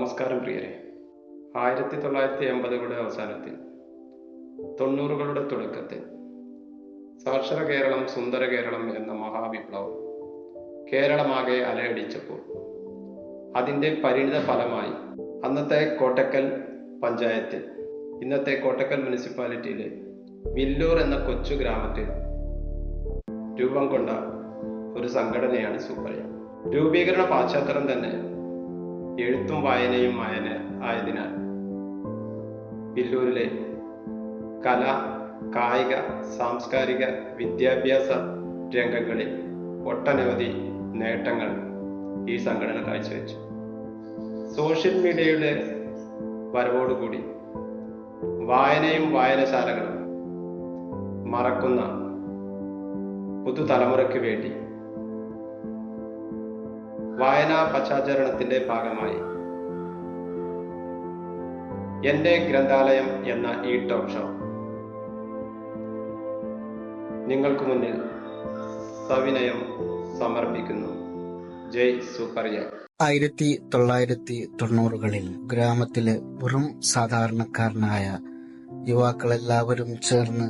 നമസ്കാരം പ്രിയരെ. ആയിരത്തി തൊള്ളായിരത്തി എൺപതുകളുടെ അവസാനത്തിൽ തൊണ്ണൂറുകളുടെ തുടക്കത്തിൽ സാക്ഷര കേരളം സുന്ദര കേരളം എന്ന മഹാവിപ്ലവം കേരളമാകെ അലയടിച്ചപ്പോൾ അതിന്റെ പരിണിത ഫലമായി അന്നത്തെ കോട്ടക്കൽ പഞ്ചായത്തിൽ ഇന്നത്തെ കോട്ടക്കൽ മുനിസിപ്പാലിറ്റിയിലെ വില്ലൂർ എന്ന കൊച്ചു ഗ്രാമത്തിൽ രൂപം കൊണ്ട ഒരു സംഘടനയാണ് സൂപ്പറിയ രൂപീകരണ പാശ്ചാത്തലം തന്നെ എഴുത്തും വായനയും വായന ആയതിനാൽ വില്ലൂരിലെ കല കായിക സാംസ്കാരിക വിദ്യാഭ്യാസ രംഗങ്ങളിൽ ഒട്ടനവധി നേട്ടങ്ങൾ ഈ സംഘടന കാഴ്ചവെച്ചു. സോഷ്യൽ മീഡിയയുടെ വരവോടുകൂടി വായനയും വായനശാലകളും മറക്കുന്ന പുതുതലമുറയ്ക്ക് വേണ്ടി വായനാ പശ്ചാചരണത്തിന്റെ ഭാഗമായി. എന്റെ ഗ്രന്ഥാലയം എന്ന ഈ ടോക്ക് ഷോ നിങ്ങൾക്ക് മുന്നിൽ സവിനയം സമർപ്പിക്കുന്നു. ജയ് സൂപ്പറിയ ആയിരത്തി തൊള്ളായിരത്തി തൊണ്ണൂറുകളിൽ ഗ്രാമത്തിലെ വെറും സാധാരണക്കാരനായ യുവാക്കളെല്ലാവരും ചേർന്ന്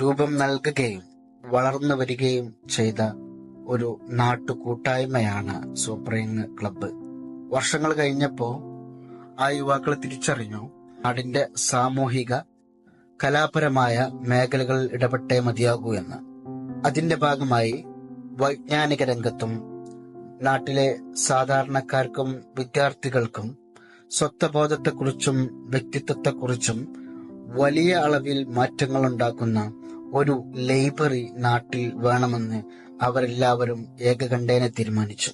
രൂപം നൽകുകയും വളർന്നു വരികയും ചെയ്ത ഒരു നാട്ടുകൂട്ടായ്മയാണ് സൂപ്രീം ക്ലബ്ബ് വർഷങ്ങൾ കഴിഞ്ഞപ്പോ ആ യുവാക്കൾ തിരിച്ചറിഞ്ഞു. നാടിന്റെ സാമൂഹിക കലാപരമായ മേഖലകളിൽ ഇടപെട്ടേ മതിയാകൂ എന്ന്. അതിന്റെ ഭാഗമായി വൈജ്ഞാനിക രംഗത്തും നാട്ടിലെ സാധാരണക്കാർക്കും വിദ്യാർത്ഥികൾക്കും സ്വത്വബോധത്തെക്കുറിച്ചും വ്യക്തിത്വത്തെക്കുറിച്ചും വലിയ അളവിൽ മാറ്റങ്ങൾ ഉണ്ടാക്കുന്ന ഒരു ലൈബ്രറി നാട്ടിൽ വേണമെന്ന് അവരെല്ലാവരും ഏകകണ്ഠേന തീരുമാനിച്ചു.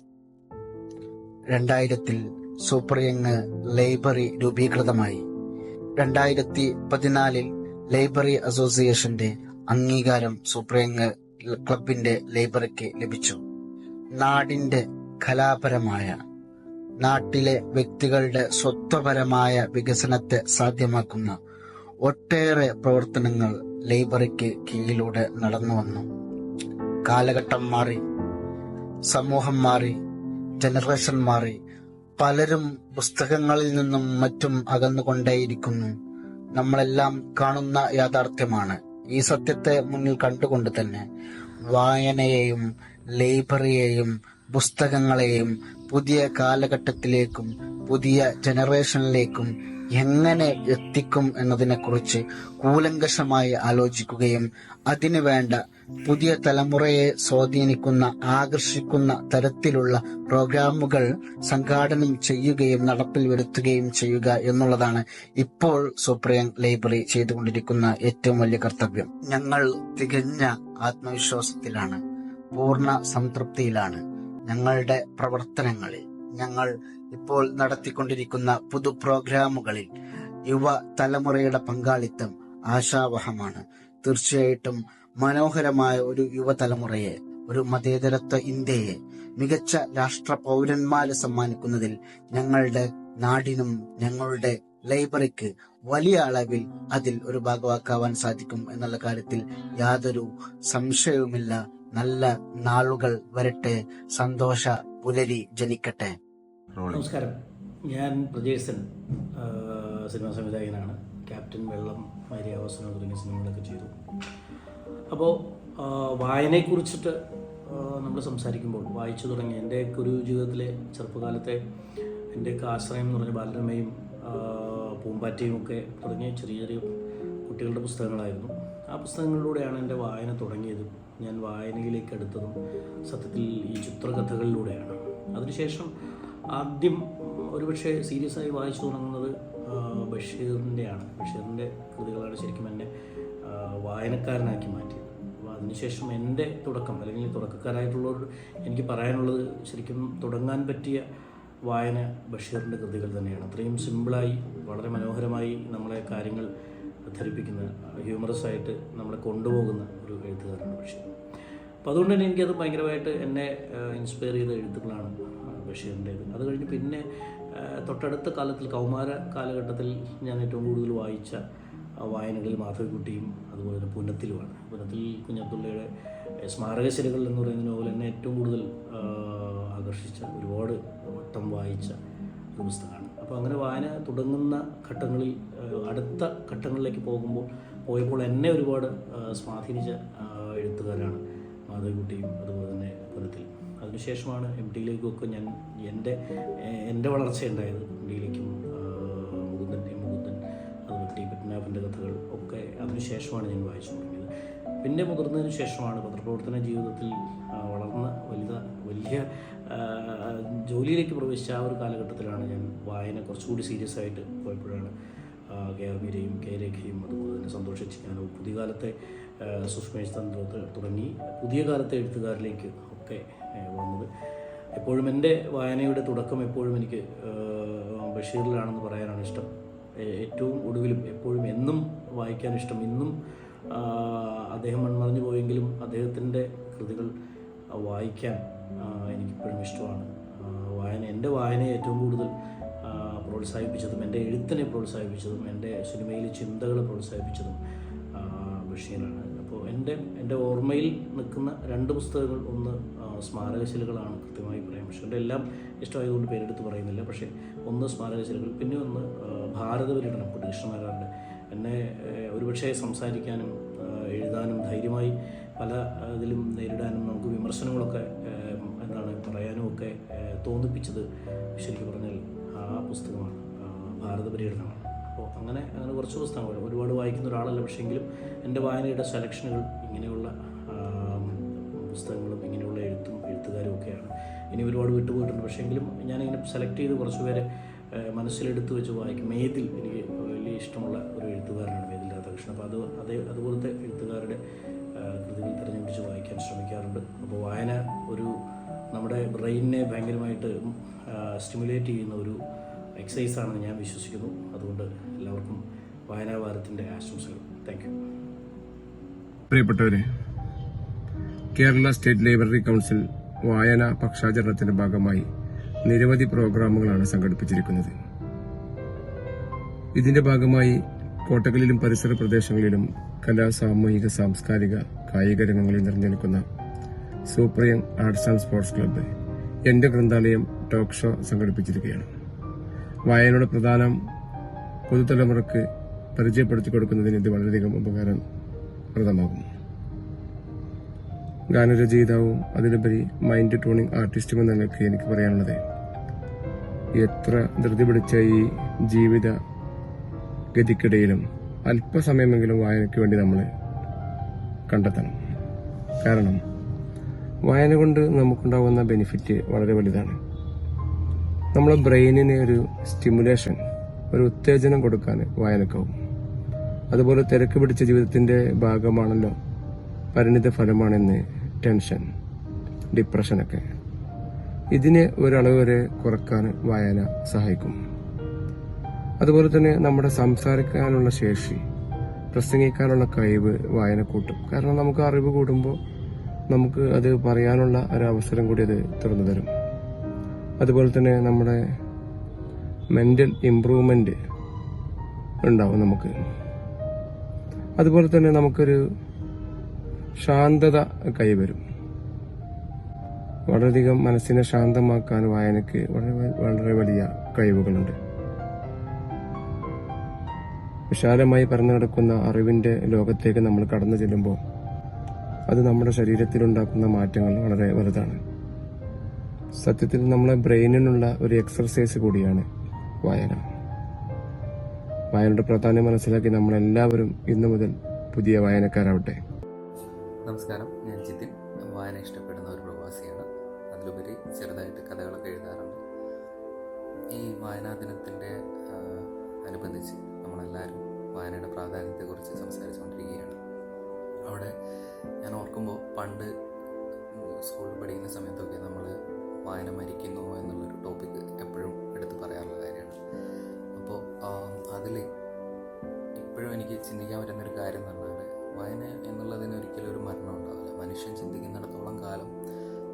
രണ്ടായിരത്തിൽ സൂപ്പർ യങ് ലൈബ്രറി രൂപീകൃതമായി. രണ്ടായിരത്തി പതിനാലിൽ ലൈബ്രറി അസോസിയേഷന്റെ അംഗീകാരം സൂപ്പർ യങ് ക്ലബിന്റെ ലൈബ്രറിക്ക് ലഭിച്ചു. നാടിന്റെ കലാപരമായ നാട്ടിലെ വ്യക്തികളുടെ സ്വത്വപരമായ വികസനത്തെ സാധ്യമാക്കുന്ന ഒട്ടേറെ പ്രവർത്തനങ്ങൾ ലൈബ്രറിക്ക് കീഴിലൂടെ നടന്നു വന്നു കാലഘട്ടം മാറി സമൂഹം മാറി ജനറേഷൻ മാറി പലരും പുസ്തകങ്ങളിൽ നിന്നും മറ്റും അകന്നുകൊണ്ടേയിരിക്കുന്നു. നമ്മളെല്ലാം കാണുന്ന യാഥാർത്ഥ്യമാണ്. ഈ സത്യത്തെ മുന്നിൽ കണ്ടുകൊണ്ട് തന്നെ വായനയെയും ലൈബ്രറിയെയും പുസ്തകങ്ങളെയും പുതിയ കാലഘട്ടത്തിലേക്കും പുതിയ ജനറേഷനിലേക്കും എങ്ങനെ എത്തിക്കും എന്നതിനെക്കുറിച്ച് കൂലങ്കഷമായി ആലോചിക്കുകയും അതിനു വേണ്ട പുതിയ തലമുറയെ സ്വാധീനിക്കുന്ന ആകർഷിക്കുന്ന തരത്തിലുള്ള പ്രോഗ്രാമുകൾ സംഘാടനം ചെയ്യുകയും നടപ്പിൽ വരുത്തുകയും ചെയ്യുക എന്നുള്ളതാണ് ഇപ്പോൾ സുപ്രീം ലൈബ്രറി ചെയ്തുകൊണ്ടിരിക്കുന്ന ഏറ്റവും വലിയ കർത്തവ്യം. ഞങ്ങൾ തികഞ്ഞ ആത്മവിശ്വാസത്തിലാണ് പൂർണ സംതൃപ്തിയിലാണ് ഞങ്ങളുടെ പ്രവർത്തനങ്ങളിൽ. ഞങ്ങൾ ഇപ്പോൾ നടത്തിക്കൊണ്ടിരിക്കുന്ന പുതു പ്രോഗ്രാമുകളിൽ യുവ തലമുറയുടെ പങ്കാളിത്തം ആശാവഹമാണ്. തീർച്ചയായിട്ടും മനോഹരമായ ഒരു യുവതലമുറയെ ഒരു മതേതരത്വ ഇന്ത്യയെ മികച്ച രാഷ്ട്ര പൗരന്മാരെ സമ്മാനിക്കുന്നതിൽ ഞങ്ങളുടെ നാടിനും ഞങ്ങളുടെ ലൈബ്രറിക്ക് വലിയ അളവിൽ അതിൽ ഒരു ഭാഗവാക്കാവാൻ സാധിക്കും എന്നുള്ള കാര്യത്തിൽ യാതൊരു സംശയവുമില്ല. നല്ല നാളുകൾ വരട്ടെ സന്തോഷ പുലരി ജനിക്കട്ടെ. നമസ്കാരം. ഞാൻ പ്രജേസൻ സിനിമാ സംവിധായകനാണ്. ക്യാപ്റ്റൻ വെള്ളം മര്യാവസനം തുടങ്ങിയ സിനിമകളൊക്കെ ചെയ്തു. അപ്പോൾ വായനയെക്കുറിച്ചിട്ട് നമ്മൾ സംസാരിക്കുമ്പോൾ വായിച്ചു തുടങ്ങി എന്റെ ഒരു ജീവിതത്തിലെ ചെറുപ്പകാലത്തെ എന്റെയൊക്കെ ആശ്രയം എന്ന് പറഞ്ഞ ബാലരമയും പൂമ്പാറ്റയും ഒക്കെ തുടങ്ങിയ ചെറിയ ചെറിയ കുട്ടികളുടെ പുസ്തകങ്ങളായിരുന്നു. ആ പുസ്തകങ്ങളിലൂടെയാണ് എന്റെ വായന തുടങ്ങിയതും. ഞാൻ വായനയിലേക്ക് എടുത്തതും സത്യത്തിൽ ഈ ചിത്രകഥകളിലൂടെയാണ്. അതിനുശേഷം ആദ്യം ഒരുപക്ഷെ സീരിയസ് ആയി വായിച്ചു തുടങ്ങുന്നത് ബഷീറിന്റെയാണ്. ബഷീറിന്റെ കൃതികളാണ് ശരിക്കും എന്നെ വായനക്കാരനാക്കി മാറ്റിയത്. അതിനുശേഷം എന്റെ തുടക്കം അല്ലെങ്കിൽ തുടക്കക്കാരായിട്ടുള്ളവർ എനിക്ക് പറയാനുള്ളത് ശരിക്കും തുടങ്ങാൻ പറ്റിയ വായന ബഷീറിന്റെ കൃതികൾ തന്നെയാണ്. അത്രയും സിമ്പിളായി വളരെ മനോഹരമായി നമ്മളെ കാര്യങ്ങൾ ധരിപ്പിക്കുന്ന ഹ്യൂമറസ് ആയിട്ട് നമ്മളെ കൊണ്ടുപോകുന്ന ഒരു എഴുത്തുകാരാണ് ബഷീർ. അപ്പോൾ അതുകൊണ്ട് തന്നെ എനിക്കത് ഭയങ്കരമായിട്ട് എന്നെ ഇൻസ്പയർ ചെയ്ത എഴുത്തുകളാണ് ബഷീറിന്റേത്. അത് കഴിഞ്ഞ് പിന്നെ തൊട്ടടുത്ത കാലത്തിൽ കൗമാര കാലഘട്ടത്തിൽ ഞാൻ ഏറ്റവും കൂടുതൽ വായിച്ച വായനകളിൽ മാധവിക്കുട്ടിയും അതുപോലെ തന്നെ പുനത്തിലുമാണ് പുനത്തിൽ കുഞ്ഞബ്ദുള്ളയുടെ സ്മാരകശിലകൾ എന്ന് പറയുന്ന നോവൽ എന്നെ ഏറ്റവും കൂടുതൽ ആകർഷിച്ച ഒരുപാട് വട്ടം വായിച്ച ഒരു പുസ്തകമാണ്. അപ്പോൾ അങ്ങനെ വായന തുടങ്ങുന്ന ഘട്ടങ്ങളിൽ അടുത്ത ഘട്ടങ്ങളിലേക്ക് പോകുമ്പോൾ പോയപ്പോൾ എന്നെ ഒരുപാട് സ്വാധീനിച്ച എഴുത്തുകാരാണ് മാധവിക്കുട്ടിയും അതുപോലെ തന്നെ പുനത്തിൽ അതിനുശേഷമാണ് എം ഡിയിലേക്കൊക്കെ ഞാൻ എന്റെ എന്റെ വളർച്ച ഉണ്ടായത് എം ഡിയിലേക്കും പത്മനാഭന്റെ കഥകൾ ഒക്കെ അതിനുശേഷമാണ് ഞാൻ വായിച്ചു തുടങ്ങിയത്. പിന്നെ മുതിർന്നതിന് ശേഷമാണ് പത്രപ്രവർത്തന ജീവിതത്തിൽ വളർന്ന വലുത വലിയ ജോലിയിലേക്ക് പ്രവേശിച്ച ആ ഒരു കാലഘട്ടത്തിലാണ് ഞാൻ വായന കുറച്ചുകൂടി സീരിയസ് ആയിട്ട് പോയപ്പോഴാണ് കെ ആർ മീരയും കെ രേഖയും അതുപോലെ തന്നെ ചിക്കാനവും പുതിയ കാലത്തെ സുഷ്മേഷ് തന്ത്രത്ത് തുടങ്ങി പുതിയ കാലത്തെ എഴുത്തുകാരിലേക്ക് ഒക്കെ വന്നത്. എപ്പോഴും എന്റെ വായനയുടെ തുടക്കം എപ്പോഴും എനിക്ക് ബഷീറിലാണെന്ന് പറയാനാണ് ഇഷ്ടം. ഏറ്റവും ഒടുവിലും എപ്പോഴും എന്നും വായിക്കാൻ ഇഷ്ടം. ഇന്നും അദ്ദേഹം മൺമറഞ്ഞു പോയെങ്കിലും അദ്ദേഹത്തിന്റെ കൃതികൾ വായിക്കാൻ എനിക്കിപ്പോഴും ഇഷ്ടമാണ്. വായന എന്റെ വായനയെ ഏറ്റവും കൂടുതൽ പ്രോത്സാഹിപ്പിച്ചതും എന്റെ എഴുത്തിനെ പ്രോത്സാഹിപ്പിച്ചതും എന്റെ സിനിമയിലെ ചിന്തകളെ പ്രോത്സാഹിപ്പിച്ചതും ബഷീറാണ്. അപ്പോൾ എന്റെ എന്റെ ഓർമ്മയിൽ നിൽക്കുന്ന രണ്ട് പുസ്തകങ്ങൾ ഒന്ന് സ്മാരകശിലകളാണ് കൃത്യമായി പറയാം പക്ഷേ എന്റെ എല്ലാം ഇഷ്ടമായതുകൊണ്ട് പേരെടുത്ത് പറയുന്നില്ല. പക്ഷേ ഒന്ന് സ്മാരകശിലകൾ പിന്നെ ഒന്ന് ഭാരത പര്യടനം എന്നെ ഒരുപക്ഷേ സംസാരിക്കാനും എഴുതാനും ധൈര്യമായി പല ഇതിലും നേരിടാനും നമുക്ക് വിമർശനങ്ങളൊക്കെ എന്താണ് പറയാനും ഒക്കെ തോന്നിപ്പിച്ചത് ശരിക്കും പറഞ്ഞാൽ ആ പുസ്തകമാണ് ഭാരത പര്യടനമാണ്. അപ്പോൾ അങ്ങനെ അങ്ങനെ കുറച്ച് പുസ്തകങ്ങൾ. ഒരുപാട് വായിക്കുന്ന ഒരാളല്ല പക്ഷേ എങ്കിലും എന്റെ വായനയുടെ സെലക്ഷനുകൾ ഇങ്ങനെയുള്ള പുസ്തകങ്ങളും ഇങ്ങനെയുള്ള എഴുത്തും എഴുത്തുകാരും ഒക്കെയാണ്. ഇനി ഒരുപാട് വിട്ടുപോയിട്ടുണ്ട്. പക്ഷേ എങ്കിലും ഞാനിങ്ങനെ സെലക്ട് ചെയ്ത് കുറച്ച് പേരെ മനസ്സിലെടുത്ത് വെച്ച് വായിക്കും. മേതിൽ എനിക്ക് വലിയ ഇഷ്ടമുള്ള ഒരു എഴുത്തുകാരനാണ് മേതിൽ രാധാകൃഷ്ണൻ. അപ്പോൾ അത് അതേ അതുപോലത്തെ എഴുത്തുകാരുടെ കൃതികൾ തിരഞ്ഞെടുത്ത് വായിക്കാൻ ശ്രമിക്കാറുണ്ട്. അപ്പോൾ വായന ഒരു നമ്മുടെ ബ്രെയിനിനെ ഭയങ്കരമായിട്ട് സ്റ്റിമുലേറ്റ് ചെയ്യുന്ന ഒരു എക്സസൈസാണെന്ന് ഞാൻ വിശ്വസിക്കുന്നു. അതുകൊണ്ട് എല്ലാവർക്കും വായനാ വാരത്തിന്റെ ആശംസകൾ. താങ്ക് യു പ്രിയപ്പെട്ടവരെ കേരള സ്റ്റേറ്റ് ലൈബ്രറി കൌൺസിൽ വായന പക്ഷാചരണത്തിന്റെ ഭാഗമായി നിരവധി പ്രോഗ്രാമുകളാണ് സംഘടിപ്പിച്ചിരിക്കുന്നത്. ഇതിന്റെ ഭാഗമായി കോട്ടകളിലും പരിസര പ്രദേശങ്ങളിലും കലാ സാമൂഹിക സാംസ്കാരിക കായിക രംഗങ്ങളിൽ നിറഞ്ഞു നിൽക്കുന്ന supreme arts and sports club എന്റെ ഗ്രന്ഥാലയം ടോക്ക് ഷോ സംഘടിപ്പിച്ചിരിക്കുകയാണ്. വായനയുടെ പ്രധാനം പുതുതലമുറക്ക് പരിചയപ്പെടുത്തി കൊടുക്കുന്നതിന് ഇത് വളരെയധികം ഉപകാരപ്രദമാകും. ഗാനരചയിതാവും അതിലുപരി മൈൻഡ് ട്യൂണിംഗ് ആർട്ടിസ്റ്റും എന്ന നിലയ്ക്ക് എനിക്ക് പറയാനുള്ളത്. എത്ര ധൃതി പിടിച്ച ഈ ജീവിത ഗതിക്കിടയിലും അല്പസമയമെങ്കിലും വായനയ്ക്ക് വേണ്ടി നമ്മൾ കണ്ടെത്തണം. കാരണം വായന കൊണ്ട് നമുക്കുണ്ടാവുന്ന ബെനിഫിറ്റ് വളരെ വലുതാണ്. നമ്മളെ ബ്രെയിനിന് ഒരു സ്റ്റിമുലേഷൻ ഒരു ഉത്തേജനം കൊടുക്കാൻ വായനക്കാവും അതുപോലെ തിരക്ക് പിടിച്ച ജീവിതത്തിന്റെ ഭാഗമാണല്ലോ പരിണിത ഫലമാണെന്ന് ടെൻഷൻ ഡിപ്രഷനൊക്കെ ഇതിനെ ഒരളവ് വരെ കുറയ്ക്കാൻ വായന സഹായിക്കും. അതുപോലെ തന്നെ നമ്മുടെ സംസാരിക്കാനുള്ള ശേഷി പ്രസംഗിക്കാനുള്ള കഴിവ് വായന കൂട്ടും. കാരണം നമുക്ക് അറിവ് കൂടുമ്പോൾ നമുക്ക് അത് പറയാനുള്ള ഒരവസരം കൂടി അത് തുറന്നു തരും. അതുപോലെ തന്നെ നമ്മുടെ മെന്റൽ ഇംപ്രൂവ്മെന്റ് ഉണ്ടാവും നമുക്ക്. അതുപോലെ തന്നെ നമുക്കൊരു ശാന്തത കൈവരും. വളരെയധികം മനസ്സിനെ ശാന്തമാക്കാൻ വായനയ്ക്ക് വളരെ വളരെ വലിയ കഴിവുകളുണ്ട്. വിശാലമായി പറഞ്ഞു കിടക്കുന്ന അറിവിന്റെ ലോകത്തേക്ക് നമ്മൾ കടന്നു ചെല്ലുമ്പോൾ അത് നമ്മുടെ ശരീരത്തിലുണ്ടാക്കുന്ന മാറ്റങ്ങൾ വളരെ വലുതാണ്. സത്യത്തിൽ നമ്മളെ ബ്രെയിനിനുള്ള ഒരു എക്സർസൈസ് കൂടിയാണ് വായന. വായനയുടെ പ്രാധാന്യം മനസ്സിലാക്കി നമ്മളെല്ലാവരും ഇന്നു മുതൽ പുതിയ വായനക്കാരാവട്ടെ. നമസ്കാരം. ഞാൻ ജിതിൻ. വായന ഇഷ്ടപ്പെടുന്ന ഒരു പ്രവാസിയാണ്. അതിലുപരി ചെറുതായിട്ട് കഥകളൊക്കെ എഴുതാറുണ്ട്. ഈ വായനാ ദിനത്തിന്റെ അനുബന്ധിച്ച് നമ്മളെല്ലാവരും വായനയുടെ പ്രാധാന്യത്തെക്കുറിച്ച് സംസാരിച്ചുകൊണ്ടിരിക്കുകയാണ്. അവിടെ ഞാൻ ഓർക്കുമ്പോൾ പണ്ട് സ്കൂളിൽ പഠിക്കുന്ന സമയത്തൊക്കെ നമ്മൾ വായന മരിക്കുന്നു എന്നുള്ളൊരു ടോപ്പിക്ക് എപ്പോഴും എടുത്ത് പറയാറുള്ള കാര്യമാണ്. അപ്പോൾ അതിൽ ഇപ്പോഴും എനിക്ക് ചിന്തിക്കാൻ പറ്റുന്നൊരു കാര്യം എന്ന് പറഞ്ഞാൽ വായന എന്നുള്ളതിന് ഒരിക്കലും ഒരു മരണം ഉണ്ടാവില്ല. മനുഷ്യൻ ചിന്തിക്കുന്നിടത്തോളം കാലം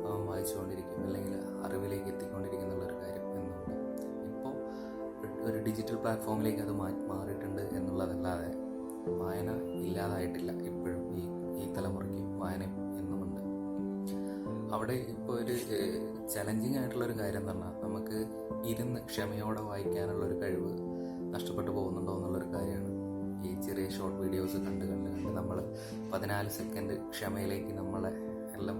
അവൻ വായിച്ചുകൊണ്ടിരിക്കും അല്ലെങ്കിൽ അറിവിലേക്ക് എത്തിക്കൊണ്ടിരിക്കുന്ന ഒരു കാര്യം എന്നുണ്ട്. ഇപ്പോൾ ഒരു ഡിജിറ്റൽ പ്ലാറ്റ്ഫോമിലേക്ക് അത് മാറ്റി മാറിയിട്ടുണ്ട് എന്നുള്ളതല്ലാതെ വായന ഇല്ലാതായിട്ടില്ല ഇപ്പോഴും ഈ ഈ തലമുറയ്ക്ക് വായന എന്നുമുണ്ട്. അവിടെ ഇപ്പോൾ ഒരു ചലഞ്ചിങ് ആയിട്ടുള്ളൊരു കാര്യം എന്ന് പറഞ്ഞാൽ നമുക്ക് ഇരുന്ന് ക്ഷമയോടെ വായിക്കാനുള്ള ഒരു കഴിവ് നഷ്ടപ്പെട്ടു പോകുന്നുണ്ടോ എന്നുള്ളൊരു കാര്യമാണ്. ഈ ചെറിയ ഷോർട്ട് വീഡിയോസ് കണ്ട് കണ്ട് കണ്ട് നമ്മൾ പതിനാല് സെക്കൻഡ് ക്ഷമയിലേക്ക് നമ്മളെ എല്ലാം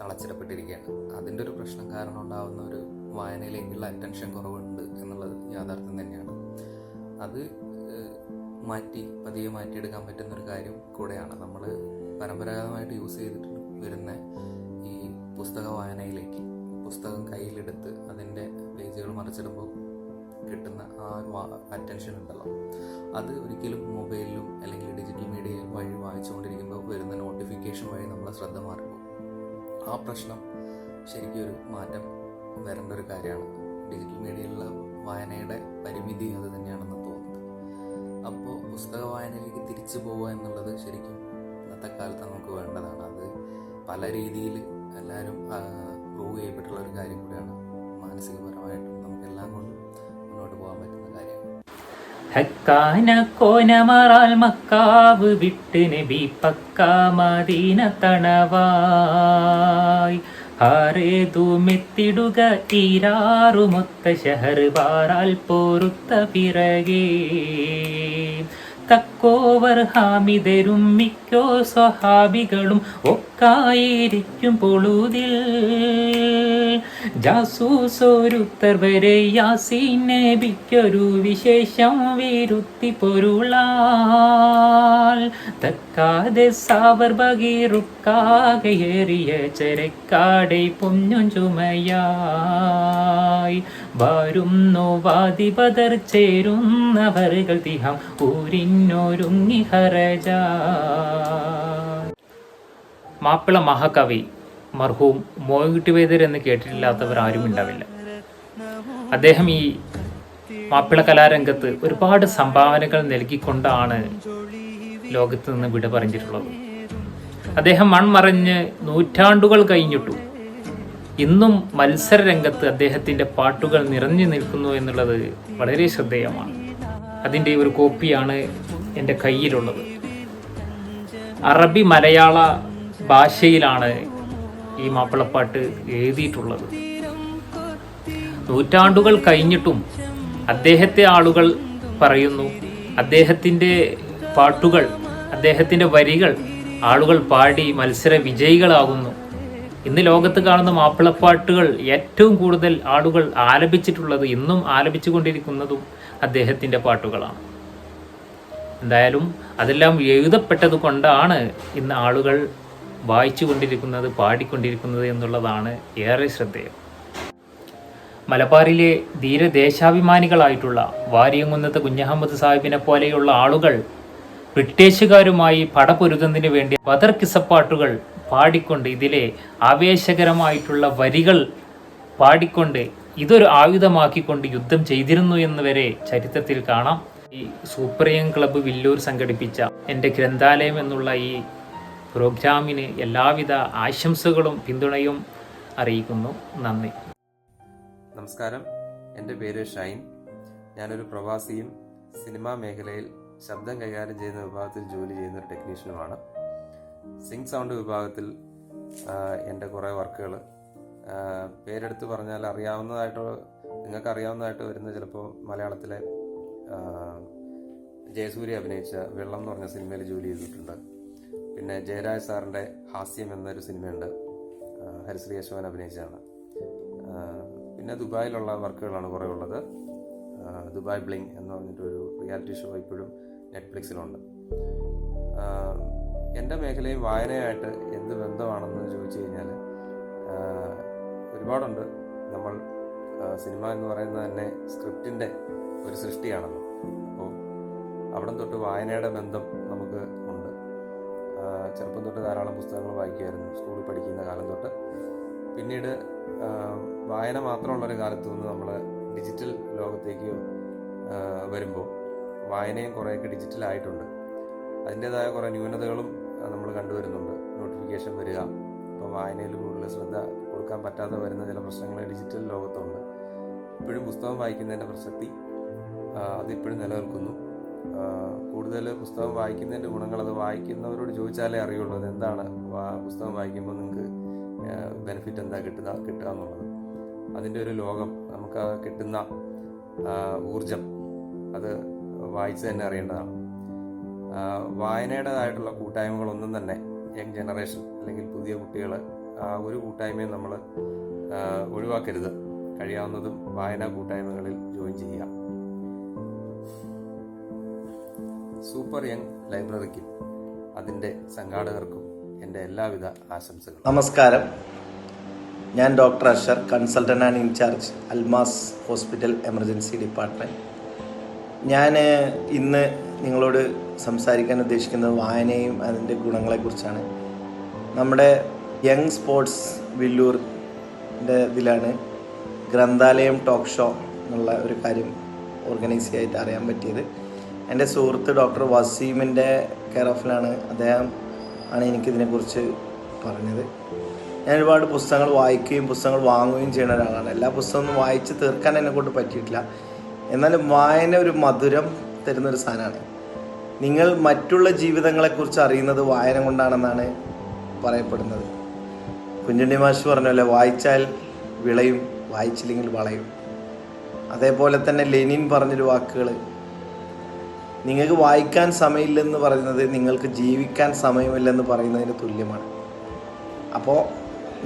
തളച്ചിടപ്പെട്ടിരിക്കുകയാണ്. അതിന്റെ ഒരു പ്രശ്നം കാരണം ഉണ്ടാകുന്ന ഒരു വായനയിലേക്കുള്ള അറ്റൻഷൻ കുറവുണ്ട് എന്നുള്ളത് യാഥാർത്ഥ്യം തന്നെയാണ്. അത് മാറ്റി പതിയെ മാറ്റിയെടുക്കാൻ പറ്റുന്ന ഒരു കാര്യം കൂടെയാണ്. നമ്മൾ പരമ്പരാഗതമായിട്ട് യൂസ് ചെയ്തിട്ട് വരുന്ന ഈ പുസ്തക വായനയിലേക്ക് പുസ്തകം കയ്യിലെടുത്ത് അതിന്റെ പേജുകൾ മറിച്ചിടുമ്പോൾ കിട്ടുന്ന ആ ഒരു അറ്റൻഷൻ ഉണ്ടല്ലോ. അത് ഒരിക്കലും മൊബൈലിലും അല്ലെങ്കിൽ ഡിജിറ്റൽ മീഡിയ വഴി വായിച്ചുകൊണ്ടിരിക്കുമ്പോൾ വരുന്ന നോട്ടിഫിക്കേഷൻ വഴി നമ്മളെ ശ്രദ്ധ മാറുമ്പോൾ ആ പ്രശ്നം ശരിക്കും ഒരു മാറ്റം വരേണ്ട ഒരു കാര്യമാണ്. ഡിജിറ്റൽ മീഡിയയിലുള്ള വായനയുടെ പരിമിതി അത് തന്നെയാണെന്ന് തോന്നുന്നത് അപ്പോൾ പുസ്തക വായനയിലേക്ക് തിരിച്ചു പോവുക എന്നുള്ളത് ശരിക്കും ഇന്നത്തെ കാലത്ത് നമുക്ക് വേണ്ടതാണ്. അത് പല രീതിയിൽ എല്ലാവരും പ്രൂവ് ചെയ്യപ്പെട്ടുള്ള ഒരു കാര്യം കൂടിയാണ് മാനസികപരമായിട്ടും ഹക്കാന കോനമറാൽ മക്കാവ് വിട്ട് നബി പക്ക മദീന തണവായി. ഹാറേതുമെത്തിടുക തീരാറുമൊത്ത ഷഹർ ബാറാൽ പോറുത്ത പിറകേ. തക്കോവർ ഹാമിതരും മിക്കോ സ്വഹാബികളും ഒക്കായിരിക്കും പൊളുതിൽ. ജാസൂസോരുത്തർ വരെ യാസീൻ നബിക്കൊരു വിശേഷം വിരുത്തി പൊരുളാൽ. തക്കാതെ സാവർ ബകീറുക്കാകയേറിയ ചരക്കാടെ പൊഞ്ഞും ചുമയായി. വരുന്നു വാദിപതർ ചേരുന്നവർകൾ തിഹം ഊരിന്നൊരുങ്ങി ഹരജ. മാപ്പിള മഹാകവി മർഹൂം മോയിൻകുട്ടിവേദർ എന്ന് കേട്ടിട്ടില്ലാത്തവർ ആരും ഉണ്ടാവില്ല. അദ്ദേഹം ഈ മാപ്പിള കലാരംഗത്ത് ഒരുപാട് സംഭാവനകൾ നൽകിക്കൊണ്ടാണ് ലോകത്ത് നിന്ന് വിട പറഞ്ഞിട്ടുള്ളത്. അദ്ദേഹം മൺമറഞ്ഞ് നൂറ്റാണ്ടുകൾ കഴിഞ്ഞിട്ടു. ഇന്നും മത്സര രംഗത്ത് അദ്ദേഹത്തിന്റെ പാട്ടുകൾ നിറഞ്ഞു നിൽക്കുന്നു എന്നുള്ളത് വളരെ ശ്രദ്ധേയമാണ്. അതിന്റെ ഒരു കോപ്പിയാണ് എന്റെ കയ്യിലുള്ളത്. അറബി മലയാള ഭാഷയിലാണ് ഈ മാപ്പിളപ്പാട്ട് എഴുതിയിട്ടുള്ളത്. നൂറ്റാണ്ടുകൾ കഴിഞ്ഞിട്ടും അദ്ദേഹത്തെ ആളുകൾ പറയുന്നു അദ്ദേഹത്തിന്റെ പാട്ടുകൾ അദ്ദേഹത്തിന്റെ വരികൾ ആളുകൾ പാടി മത്സര വിജയികളാകുന്നു. ഇന്ന് ലോകത്ത് കാണുന്ന മാപ്പിളപ്പാട്ടുകൾ ഏറ്റവും കൂടുതൽ ആളുകൾ ആലപിച്ചിട്ടുള്ളത് ഇന്നും ആലപിച്ചു കൊണ്ടിരിക്കുന്നതും അദ്ദേഹത്തിന്റെ പാട്ടുകളാണ്. എന്തായാലും അതെല്ലാം എഴുതപ്പെട്ടത് കൊണ്ടാണ് ഇന്ന് ആളുകൾ വായിച്ചു കൊണ്ടിരിക്കുന്നത് പാടിക്കൊണ്ടിരിക്കുന്നത് എന്നുള്ളതാണ് ഏറെ ശ്രദ്ധേയം. മലബാറിലെ ധീരദേശാഭിമാനികളായിട്ടുള്ള വാരിയങ്കുന്നത്ത് കുഞ്ഞഹമ്മദ് സാഹിബിനെ പോലെയുള്ള ആളുകൾ ബ്രിട്ടീഷുകാരുമായി പടപൊരുതുന്നതിന് വേണ്ടി ബദർ കിസപ്പാട്ടുകൾ പാടിക്കൊണ്ട് ഇതിലെ ആവേശകരമായിട്ടുള്ള വരികൾ പാടിക്കൊണ്ട് ഇതൊരു ആയുധമാക്കിക്കൊണ്ട് യുദ്ധം ചെയ്തിരുന്നു എന്ന് വരെ ചരിത്രത്തിൽ കാണാം. ഈ സൂപ്രിയം ക്ലബ്ബ് വില്ലൂർ സംഘടിപ്പിച്ച എന്റെ ഗ്രന്ഥാലയം എന്നുള്ള ഈ പ്രോഗ്രാമിന് എല്ലാവിധ ആശംസകളും പിന്തുണയും അറിയിക്കുന്നു. നന്ദി. നമസ്കാരം. എന്റെ പേര് ഷൈൻ. ഞാനൊരു പ്രവാസിയും സിനിമാ മേഖലയിൽ ശബ്ദം കൈകാര്യം ചെയ്യുന്ന വിഭാഗത്തിൽ ജോലി ചെയ്യുന്ന ഒരു ടെക്നീഷ്യനുമാണ്. സിങ് സൗണ്ട് വിഭാഗത്തിൽ എന്റെ കുറേ വർക്കുകൾ. പേരെടുത്ത് പറഞ്ഞാൽ അറിയാവുന്നതായിട്ട് നിങ്ങൾക്ക് അറിയാവുന്നതായിട്ട് വരുന്ന ചിലപ്പോൾ മലയാളത്തിലെ ജയസൂര്യ അഭിനയിച്ച വെള്ളം എന്ന് പറഞ്ഞ സിനിമയിൽ ജോലി ചെയ്തിട്ടുണ്ട്. പിന്നെ ജയരാജ് സാറിന്റെ ഹാസ്യം എന്നൊരു സിനിമയുണ്ട്. ഹരിശ്രീ യശോൻ അഭിനയിച്ചതാണ്. പിന്നെ ദുബായിലുള്ള വർക്കുകളാണ് കുറേ ഉള്ളത്. ദുബായ് ബ്ലിങ് എന്ന് പറഞ്ഞിട്ടൊരു റിയാലിറ്റി ഷോ ഇപ്പോഴും നെറ്റ്ഫ്ലിക്സിലുണ്ട്. എന്റെ മേഖലയും വായനയായിട്ട് എന്ത് ബന്ധമാണെന്ന് ചോദിച്ചു കഴിഞ്ഞാൽ ഒരുപാടുണ്ട്. നമ്മൾ സിനിമ എന്ന് പറയുന്നത് തന്നെ സ്ക്രിപ്റ്റിന്റെ ഒരു സൃഷ്ടിയാണല്ലോ അപ്പോൾ അവിടെ തൊട്ട് വായനയുടെ ബന്ധം ചെറുപ്പം തൊട്ട് ധാരാളം പുസ്തകങ്ങൾ വായിക്കുമായിരുന്നു സ്കൂളിൽ പഠിക്കുന്ന കാലം തൊട്ട്. പിന്നീട് വായന മാത്രമുള്ളൊരു കാലത്ത് നിന്ന് നമ്മൾ ഡിജിറ്റൽ ലോകത്തേക്ക് വരുമ്പോൾ വായനയും കുറേയൊക്കെ ഡിജിറ്റലായിട്ടുണ്ട് അതിന്റേതായ കുറേ ന്യൂനതകളും നമ്മൾ കണ്ടുവരുന്നുണ്ട് നോട്ടിഫിക്കേഷൻ വരിക ഇപ്പോൾ വായനയിൽ കൂടുതൽ ശ്രദ്ധ കൊടുക്കാൻ പറ്റാതെ വരുന്ന ചില പ്രശ്നങ്ങൾ ഡിജിറ്റൽ ലോകത്തുണ്ട്. ഇപ്പോഴും പുസ്തകം വായിക്കുന്നതിന്റെ പ്രസക്തി അതിപ്പോഴും നിലനിൽക്കുന്നു. കൂടുതൽ പുസ്തകം വായിക്കുന്നതിന്റെ ഗുണങ്ങൾ അത് വായിക്കുന്നവരോട് ചോദിച്ചാലേ അറിയുള്ളൂ അത് എന്താണ് പുസ്തകം വായിക്കുമ്പോൾ നിങ്ങൾക്ക് ബെനിഫിറ്റ് എന്താ കിട്ടുക കിട്ടുക എന്നുള്ളത്. അതിന്റെ ഒരു ലോകം നമുക്ക് കിട്ടുന്ന ഊർജം അത് വായിച്ച് തന്നെ അറിയേണ്ടതാണ്. വായനയുടേതായിട്ടുള്ള കൂട്ടായ്മകളൊന്നും തന്നെ യങ് ജനറേഷൻ അല്ലെങ്കിൽ പുതിയ കുട്ടികൾ ആ ഒരു കൂട്ടായ്മയും നമ്മൾ ഒഴിവാക്കരുത്. കഴിയാവുന്നതും വായനാ കൂട്ടായ്മകളിൽ ജോയിൻ ചെയ്യുക. സൂപ്പർ യങ് ലൈബ്രറിക്കും അതിന്റെ സംഘാടകർക്കും എന്റെ എല്ലാവിധ ആശംസകളും. നമസ്കാരം. ഞാൻ doctor Ashar consultant and in-charge Almas hospital emergency department ഞാൻ ഇന്ന് നിങ്ങളോട് സംസാരിക്കാൻ ഉദ്ദേശിക്കുന്നത് വായനയും അതിന്റെ ഗുണങ്ങളെക്കുറിച്ചാണ് നമ്മുടെ യങ് സ്പോർട്സ് വില്ലൂറിന്റെ ഇതിലാണ് ഗ്രന്ഥാലയം ടോക്ക് ഷോ എന്നുള്ള ഒരു കാര്യം ഓർഗനൈസ് ചെയ്യായിട്ട് അറിയാൻ പറ്റിയത്. എന്റെ സുഹൃത്ത് ഡോക്ടർ വസീമിന്റെ കെയർ ഓഫിലാണ് അദ്ദേഹം ആണ് എനിക്കിതിനെക്കുറിച്ച് പറഞ്ഞത്. ഞാൻ ഒരുപാട് പുസ്തകങ്ങൾ വായിക്കുകയും പുസ്തകങ്ങൾ വാങ്ങുകയും ചെയ്യുന്ന ഒരാളാണ്. എല്ലാ പുസ്തകവും വായിച്ച് തീർക്കാൻ എന്നെ കൊണ്ട് പറ്റിയിട്ടില്ല. എന്നാലും വായന ഒരു മധുരം തരുന്നൊരു സാധനമാണ്. നിങ്ങൾ മറ്റുള്ള ജീവിതങ്ങളെക്കുറിച്ച് അറിയുന്നത് വായന കൊണ്ടാണെന്നാണ് പറയപ്പെടുന്നത്. കുഞ്ഞുണ്ണി മാഷ് പറഞ്ഞല്ലേ വായിച്ചാൽ വിളയും വായിച്ചില്ലെങ്കിൽ വളയും. അതേപോലെ തന്നെ ലെനിൻ പറഞ്ഞൊരു വാക്കുകൾ നിങ്ങൾക്ക് വായിക്കാൻ സമയമില്ലെന്ന് പറയുന്നത് നിങ്ങൾക്ക് ജീവിക്കാൻ സമയമില്ലെന്ന് പറയുന്നതിന് തുല്യമാണ്. അപ്പോൾ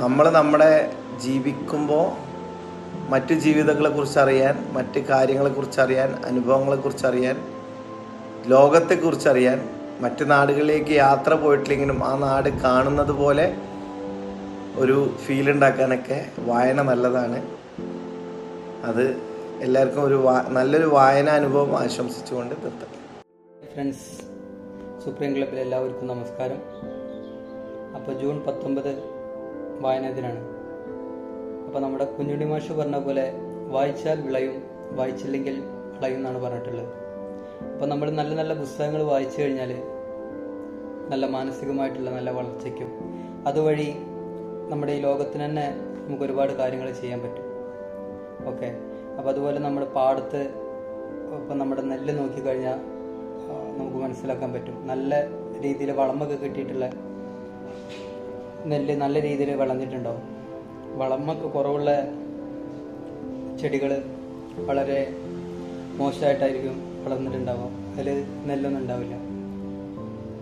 നമ്മൾ നമ്മുടെ ജീവിക്കുമ്പോൾ മറ്റു ജീവിതങ്ങളെക്കുറിച്ച് അറിയാൻ മറ്റ് കാര്യങ്ങളെക്കുറിച്ച് അറിയാൻ അനുഭവങ്ങളെക്കുറിച്ച് അറിയാൻ ലോകത്തെക്കുറിച്ച് അറിയാൻ മറ്റു നാടുകളിലേക്ക് യാത്ര പോയിട്ടില്ലെങ്കിലും ആ നാട് കാണുന്നത് പോലെ ഒരു ഫീൽ ഉണ്ടാക്കാനൊക്കെ വായന നല്ലതാണ്. അത് എല്ലാവർക്കും ഒരു നല്ലൊരു വായന അനുഭവം ആശംസിച്ചുകൊണ്ട് നിർത്തട്ടെ ഫ്രണ്ട്സ് സുപ്രീം ക്ലബിൽ എല്ലാവർക്കും നമസ്കാരം. അപ്പോൾ ജൂൺ പത്തൊമ്പത് വായനാ ദിനാണ് അപ്പോൾ നമ്മുടെ കുഞ്ഞുണ്ണി മാഷ് പറഞ്ഞ പോലെ വായിച്ചാൽ വിളയും വായിച്ചില്ലെങ്കിൽ വിളയും എന്നാണ് പറഞ്ഞിട്ടുള്ളത്. അപ്പോൾ നമ്മൾ നല്ല നല്ല പുസ്തകങ്ങൾ വായിച്ചു കഴിഞ്ഞാൽ നല്ല മാനസികമായിട്ടുള്ള നല്ല വളർച്ചയ്ക്കും അതുവഴി നമ്മുടെ ഈ ലോകത്തിന് തന്നെ നമുക്ക് ഒരുപാട് കാര്യങ്ങൾ ചെയ്യാൻ പറ്റും. ഓക്കെ? അപ്പോൾ അതുപോലെ നമ്മുടെ പാടത്ത് ഇപ്പം നമ്മുടെ നെല്ല് നോക്കിക്കഴിഞ്ഞാൽ നമുക്ക് മനസ്സിലാക്കാൻ പറ്റും. നല്ല രീതിയിൽ വളമൊക്കെ കിട്ടിയിട്ടുള്ള നെല്ല് നല്ല രീതിയിൽ വിളഞ്ഞിട്ടുണ്ടാവും വളമൊക്കെ കുറവുള്ള ചെടികൾ വളരെ മോശമായിട്ടായിരിക്കും വളർന്നിട്ടുണ്ടാവുക. അതിൽ നെല്ലൊന്നും ഉണ്ടാവില്ല.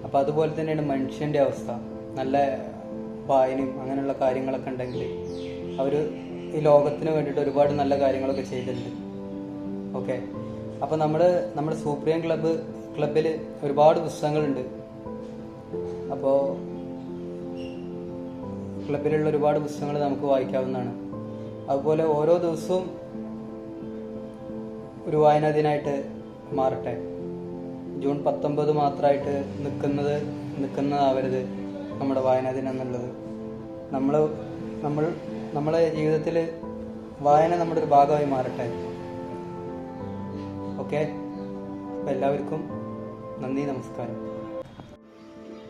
അപ്പോൾ അതുപോലെ തന്നെയാണ് മനുഷ്യന്റെ അവസ്ഥ. നല്ല വായനയും അങ്ങനെയുള്ള കാര്യങ്ങളൊക്കെ ഉണ്ടെങ്കിൽ അവർ ഈ ലോകത്തിന് വേണ്ടിയിട്ട് ഒരുപാട് നല്ല കാര്യങ്ങളൊക്കെ ചെയ്തിട്ടുണ്ട്. ഓക്കെ? അപ്പോൾ നമ്മൾ നമ്മുടെ സൂപ്രീം ക്ലബ്ബ് ക്ലബിൽ ഒരുപാട് പുസ്തകങ്ങളുണ്ട്. അപ്പോൾ ക്ലബിലുള്ള ഒരുപാട് പുസ്തകങ്ങൾ നമുക്ക് വായിക്കാവുന്നതാണ്. അതുപോലെ ഓരോ ദിവസവും ഒരു വായനാ ദിനമായിട്ട് മാറട്ടെ. ജൂൺ പത്തൊമ്പത് മാത്രമായിട്ട് നിൽക്കുന്നത് നിൽക്കുന്നതാവരുത് നമ്മുടെ വായനാ ദിനം എന്നുള്ളത്. നമ്മൾ നമ്മൾ നമ്മളെ ജീവിതത്തിൽ വായന നമ്മുടെ ഒരു ഭാഗമായി മാറട്ടെ. ഓക്കെ? അപ്പം എല്ലാവർക്കും നന്ദി നമസ്കാരം.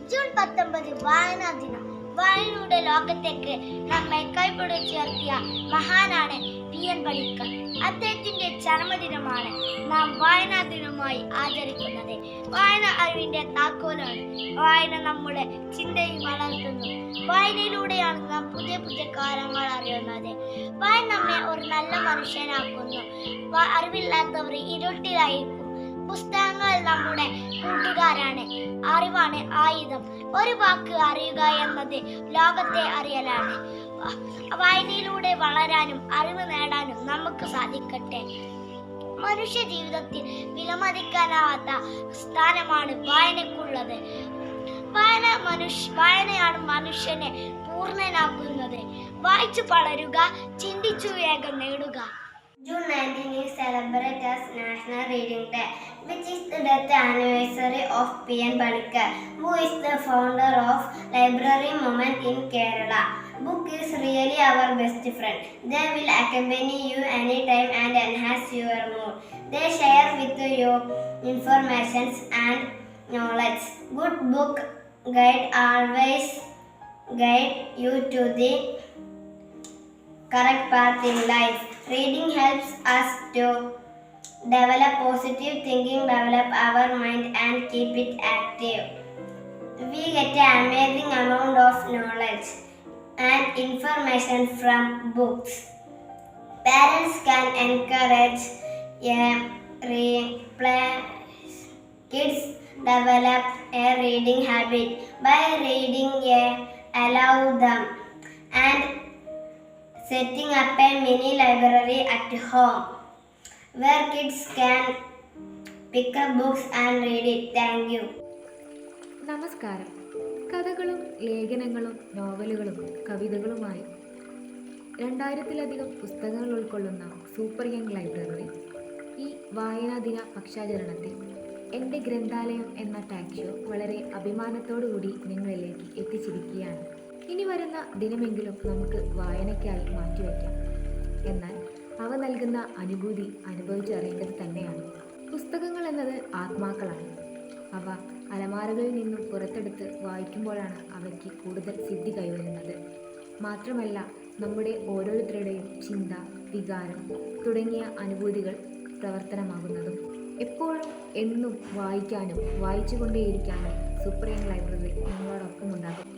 ജൂൺ പത്തൊമ്പത് വായനാ ദിനം വായനയുടെ ലോകത്തേക്ക് നമ്മെ കൈപിടിച്ചുയർത്തിയ മഹാനാണ് പി എൻ പണിക്കർ. അദ്ദേഹത്തിന്റെ ചരമദിനമാണ് നാം വായനാ ദിനമായി ആചരിക്കുന്നത്. വായന അറിവിന്റെ താക്കോലാണ്. വായന നമ്മുടെ ചിന്തയും വളർത്തുന്നു. വായനയിലൂടെയാണ് നാം പുതിയ പുതിയ കാര്യങ്ങൾ അറിയുന്നത്. വായന നമ്മെ ഒരു നല്ല മനുഷ്യനാക്കുന്നു. അറിവില്ലാത്തവർ ഇരുട്ടിലായിരിക്കും പുസ്തകങ്ങൾ നമ്മുടെ കൂട്ടുകാരാണ്. അറിവാണ് ആയുധം. ഒരു വാക്ക് അറിയുക എന്നത് ലോകത്തെ അറിയലാണ്. വായനയിലൂടെ വളരാനും അറിവ് നേടാനും നമുക്ക് സാധിക്കട്ടെ. മനുഷ്യ ജീവിതത്തിൽ വിലമതിക്കാനാവാത്ത സ്ഥാനമാണ് വായനക്കുള്ളത് വായന മനുഷ്യ വായനയാണ് മനുഷ്യനെ പൂർണനാക്കുന്നത്. വായിച്ചു പളരുക ചിന്തിച്ചു വേഗം നേടുക. June 19 is celebrated as National Reading Day, which is the death anniversary of P.N. Panikkar, who is the founder of Library Movement in Kerala. Book is really our best friend. They will accompany you anytime and enhance your mood. They share with you informations and knowledge. Good book guide always guide you to the correct path in life. Reading helps us to develop positive thinking, develop our mind, and keep it active. We get an amazing amount of knowledge. and information from books. Parents can encourage a re- play- kids develop a reading habit by reading a allow them and setting up a mini library at home where kids can pick up books and read it. Thank you. നമസ്കാരം കഥകളും ലേഖനങ്ങളും നോവലുകളും കവിതകളുമായി രണ്ടായിരത്തിലധികം പുസ്തകങ്ങൾ ഉൾക്കൊള്ളുന്ന super young library ഈ വായനാ ദിന പക്ഷാചരണത്തിൽ എന്റെ ഗ്രന്ഥാലയം എന്ന ടാഗ് ഷോ വളരെ അഭിമാനത്തോടുകൂടി നിങ്ങളിലേക്ക് എത്തിച്ചിരിക്കുകയാണ് ഇനി വരുന്ന ദിനമെങ്കിലും നമുക്ക് വായനയ്ക്കായി മാറ്റിവെക്കാം എന്നാൽ അവ നൽകുന്ന അനുഭൂതി അനുഭവിച്ചറിയേണ്ടത് തന്നെയാണ്. പുസ്തകങ്ങൾ എന്നത് ആത്മാക്കളാണ്. അവ അലമാരകളിൽ നിന്നും പുറത്തെടുത്ത് വായിക്കുമ്പോഴാണ് അവയ്ക്ക് കൂടുതൽ സിദ്ധി കൈവരുന്നത്. മാത്രമല്ല നമ്മുടെ ഓരോരുത്തരുടെയും ചിന്ത വികാരം തുടങ്ങിയ അനുഭൂതികൾ പ്രവർത്തനമാകുന്നതും എപ്പോഴും എന്നും വായിക്കാനും വായിച്ചുകൊണ്ടേയിരിക്കാനും സുപ്രീം ലൈബ്രറി നിങ്ങളോടൊപ്പം ഉണ്ടാകും.